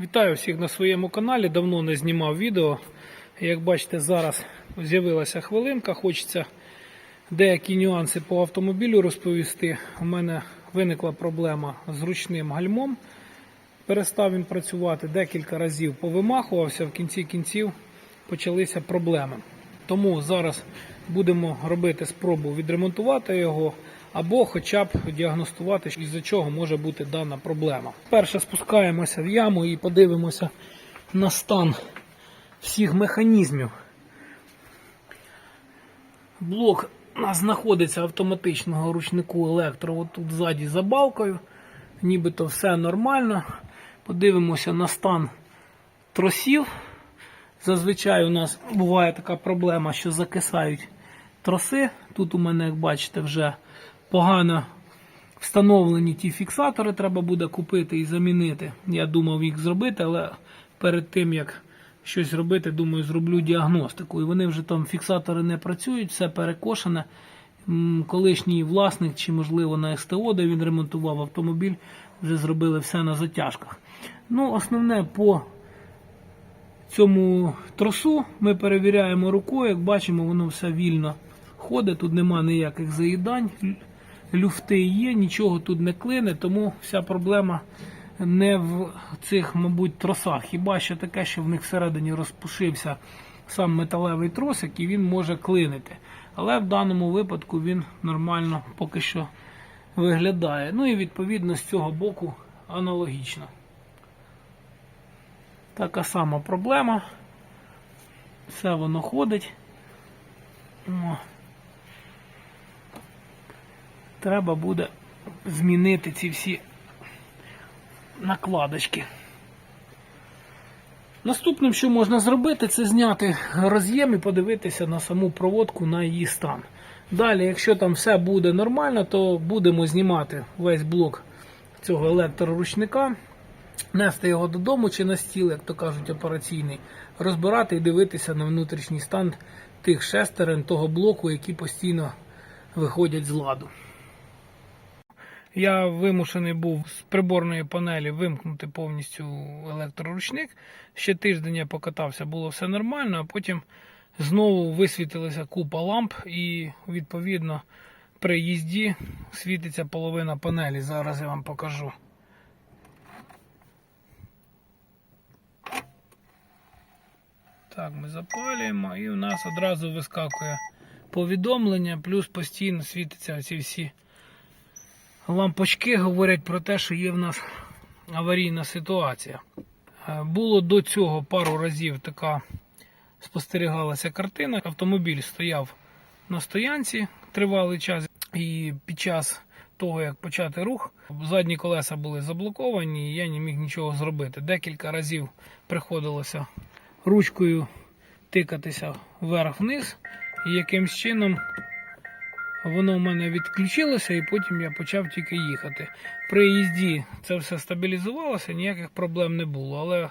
Вітаю всіх на своєму каналі. Давно не знімав відео. Як бачите, зараз з'явилася хвилинка. Хочеться деякі нюанси по автомобілю розповісти. У мене виникла проблема з ручним гальмом. Перестав він працювати декілька разів повимахувався, в кінці кінців почалися проблеми. Тому зараз будемо робити спробу відремонтувати його або хоча б діагностувати, із-за чого може бути дана проблема. Перше спускаємося в яму і подивимося на стан всіх механізмів. Блок у нас знаходиться автоматичного ручнику електро, отут ззаді за балкою. Нібито все нормально. Подивимося на стан тросів. Зазвичай у нас буває така проблема, що закисають троси. Тут у мене, як бачите, вже погано встановлені ті фіксатори, треба буде купити і замінити. Я думав їх зробити, але перед тим як щось робити, думаю, зроблю діагностику. І вони вже там фіксатори не працюють, все перекошене. Колишній власник, чи можливо на СТО, де він ремонтував автомобіль, вже зробили все на затяжках. Ну, основне по цьому тросу ми перевіряємо рукою, як бачимо, воно все вільно ходить, тут нема ніяких заїдань, люфти є, нічого тут не клине, тому вся проблема не в цих, мабуть, тросах. Хіба що таке, що в них всередині розпушився сам металевий тросик і він може клинити. Але в даному випадку він нормально поки що виглядає. Ну і відповідно з цього боку аналогічно. Така сама проблема. Все воно ходить. Треба буде змінити ці всі накладочки. Наступним, що можна зробити, це зняти роз'єм і подивитися на саму проводку на її стан. Далі, якщо там все буде нормально, то будемо знімати весь блок цього електроручника, нести його додому чи на стіл, як то кажуть, операційний, розбирати і дивитися на внутрішній стан тих шестерен того блоку, які постійно виходять з ладу. Я вимушений був з приборної панелі вимкнути повністю електроручник. Ще тиждень я покатався, було все нормально, а потім знову висвітилася купа ламп, і відповідно при їзді світиться половина панелі. Зараз я вам покажу. Так, ми запалюємо, і у нас одразу вискакує повідомлення, плюс постійно світяться ці всі лампочки говорять про те, що є в нас аварійна ситуація. Е, Було до цього пару разів така спостерігалася картина. Автомобіль стояв на стоянці тривалий час, і під час того, як почати рух, задні колеса були заблоковані, і я не міг нічого зробити. Декілька разів приходилося ручкою тикатися вверх-вниз, і якимсь чином Воно в мене відключилося, і потім я почав тільки їхати. При їзді це все стабілізувалося, ніяких проблем не було. Але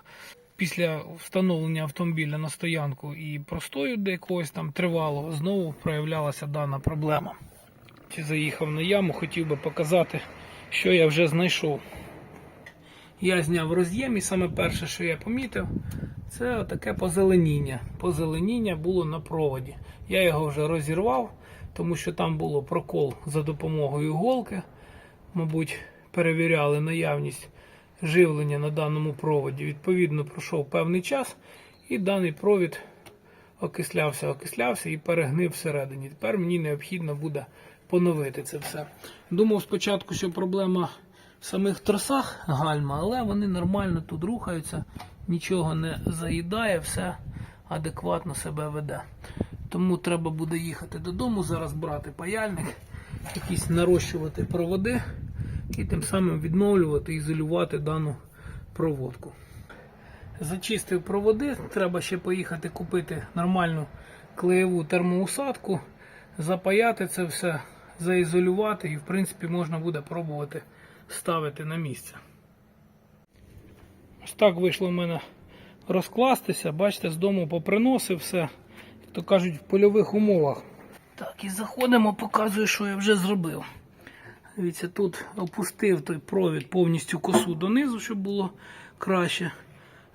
після встановлення автомобіля на стоянку і простою до якогось там тривалого, знову проявлялася дана проблема. Чи заїхав на яму, хотів би показати, що я вже знайшов. Я зняв роз'єм, і саме перше, що я помітив, це таке позеленіння. Позеленіння було на проводі. Я його вже розірвав, тому що там було прокол за допомогою голки. Мабуть, перевіряли наявність живлення на даному проводі. Відповідно, пройшов певний час, і даний провід окислявся, окислявся і перегнив всередині. Тепер мені необхідно буде поновити це все. Думав спочатку, що проблема в самих тросах гальма, але вони нормально тут рухаються, нічого не заїдає, все адекватно себе веде. Тому треба буде їхати додому, зараз брати паяльник, якісь нарощувати проводи і тим самим відновлювати, ізолювати дану проводку. Зачистив проводи, треба ще поїхати купити нормальну клеєву термоусадку, запаяти це все, заізолювати і в принципі можна буде пробувати ставити на місце. Ось так вийшло в мене розкластися. Бачите, з дому поприносив все, то кажуть, в польових умовах. Так, і заходимо, показую, що я вже зробив. Дивіться, тут опустив той провід повністю косу донизу, щоб було краще.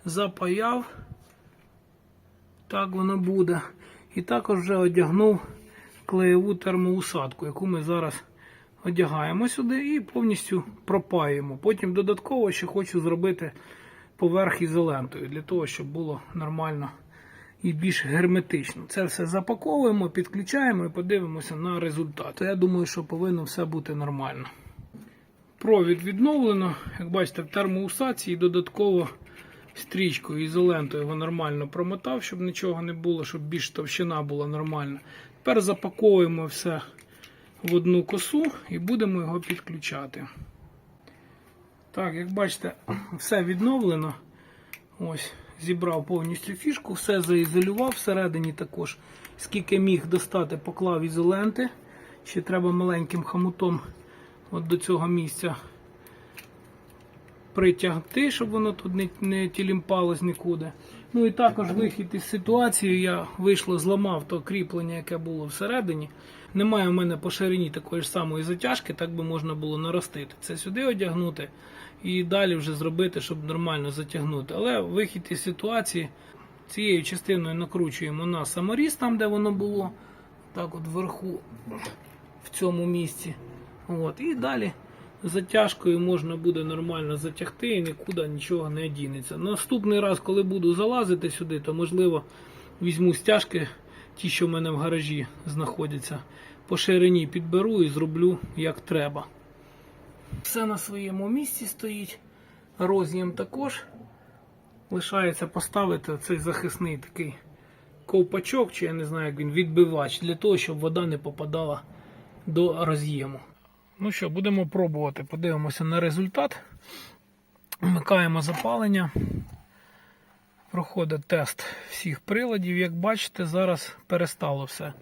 запаяв. Так воно буде. І також вже одягнув клеєву термоусадку, яку ми зараз одягаємо сюди і повністю пропаємо. Потім додатково ще хочу зробити поверх ізолентою, для того, щоб було нормально і більш герметично. Це все запаковуємо, підключаємо і подивимося на результат. Я думаю, що повинно все бути нормально. Провід відновлено. Як бачите, в термоусадці і додатково стрічкою, ізолентою його нормально промотав, щоб нічого не було, щоб більш товщина була нормальна. Тепер запаковуємо все в одну косу і будемо його підключати. Так, як бачите, все відновлено. Ось, зібрав повністю фішку, все заізолював всередині також. Скільки міг достати, поклав ізоленти. Ще треба маленьким хамутом от до цього місця притягти, щоб воно тут не, не тілімпалось нікуди. Ну і також вихід із ситуації. Я вийшло, зламав то кріплення, яке було всередині. Немає в мене по ширині такої ж самої затяжки, так би можна було наростити. Це сюди одягнути і далі вже зробити, щоб нормально затягнути. Але вихід із ситуації цією частиною накручуємо на саморіз, там де воно було. Так от вверху, в цьому місці. От, і далі затяжкою можна буде нормально затягти і нікуди нічого не дінеться. Наступний раз, коли буду залазити сюди, то можливо візьму стяжки, ті, що в мене в гаражі знаходяться, по ширині підберу і зроблю як треба. Все на своєму місці стоїть. Роз'єм також. Лишається поставити цей захисний такий ковпачок, чи я не знаю, як він відбивач, для того, щоб вода не попадала до роз'єму. Ну що, будемо пробувати. Подивимося на результат. Вмикаємо запалення. Проходить тест всіх приладів. Як бачите, зараз перестало все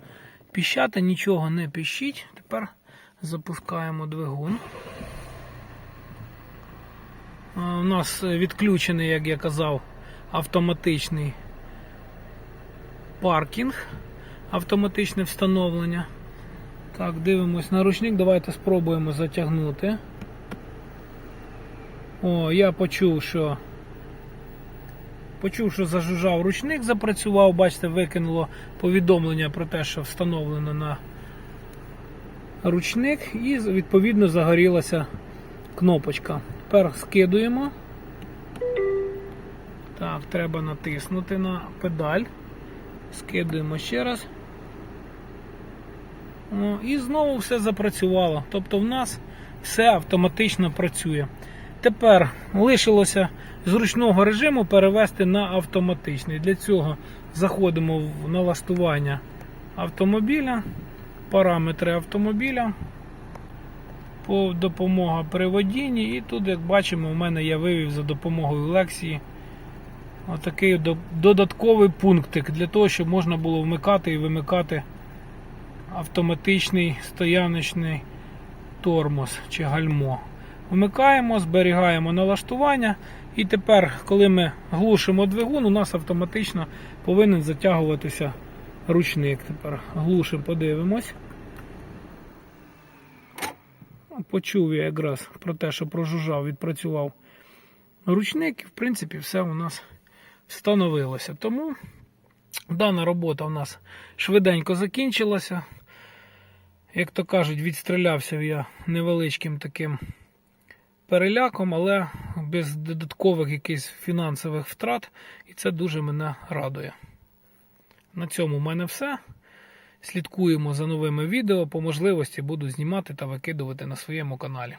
піщати, нічого не піщить. Тепер запускаємо двигун. У нас відключений, як я казав, автоматичний паркінг, автоматичне встановлення. Так, дивимось на ручник, давайте спробуємо затягнути. О, я почув, що почув, що зажужжав ручник, запрацював, бачите, викинуло повідомлення про те, що встановлено на ручник, і відповідно загорілася кнопочка. Тепер скидуємо. Так, треба натиснути на педаль. Скидуємо ще раз. О, І знову все запрацювало. Тобто в нас все автоматично працює. Тепер лишилося з ручного режиму перевести на автоматичний. Для цього заходимо в налаштування автомобіля, параметри автомобіля, допомога при водінні. І тут, як бачимо, у мене я вивів за допомогою Лексії отакий додатковий пунктик для того, щоб можна було вмикати і вимикати автоматичний стояночний тормоз чи гальмо. Вмикаємо, зберігаємо налаштування. І тепер, коли ми глушимо двигун, у нас автоматично повинен затягуватися ручник. Тепер глушимо, подивимось. Почув я якраз про те, що прожужжав, відпрацював ручник, і в принципі все у нас встановилося. Тому дана робота у нас швиденько закінчилася. Як то кажуть, відстрілявся я невеличким таким переляком, але без додаткових якихось фінансових втрат, і це дуже мене радує. На цьому в мене все. Слідкуємо за новими відео. По можливості буду знімати та викидувати на своєму каналі.